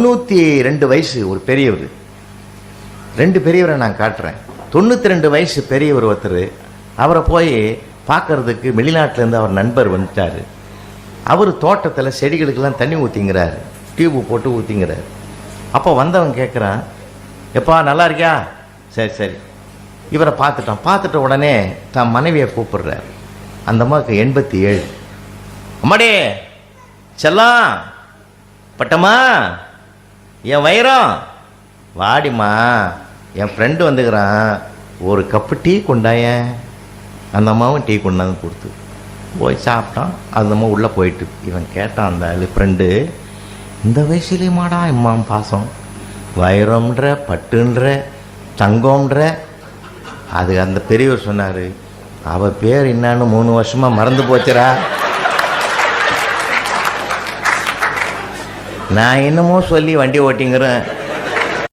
தொண்ணூற்றி ரெண்டு வயசு ஒரு பெரியவர். ரெண்டு பெரியவரை நான் காட்டுறேன். தொண்ணூற்றி ரெண்டு வயசு பெரியவர் ஒருத்தர் அவரை போய் பார்க்கறதுக்கு வெளிநாட்டிலேருந்து அவர் நண்பர் வந்துட்டார். அவர் தோட்டத்தில் செடிகளுக்கெல்லாம் தண்ணி ஊற்றிங்கிறாரு டியூப்பு போட்டு ஊற்றிங்கிறாரு அப்போ வந்தவன் கேட்குறான் எப்பா நல்லா இருக்கியா? சரி சரி. இவரை பார்த்துட்டான். பார்த்துட்ட உடனே தன் மனைவியை கூப்பிடுறார். அந்த அம்மாவுக்கு எண்பத்தி ஏழு. அம்மாடே செல்லாம் பட்டம்மா. என் வைரம் வாடிம்மா என் ஃப்ரெண்டு வந்துக்கிறான். ஒரு கப்பு டீ கொண்டாயன் அந்த அம்மாவும் டீ கொண்டாந்து கொடுத்து. போய் சாப்பிட்டான். அந்த அம்மா உள்ளே போயிட்டு. இவன் கேட்டான் அந்த ஃப்ரெண்டு இந்த வயசுலேயுமாடா இம்மாம் பாசம். வைரம்ன்ற பட்டுன்ற தங்கம்ன்ற. அது அந்த பெரியவர் சொன்னார் அவள் பேர் என்னான்னு மூணு வருஷமாக மறந்து போச்சுடா. நான் என்னமோ சொல்லி வண்டி ஓட்டிங்கிறேன்.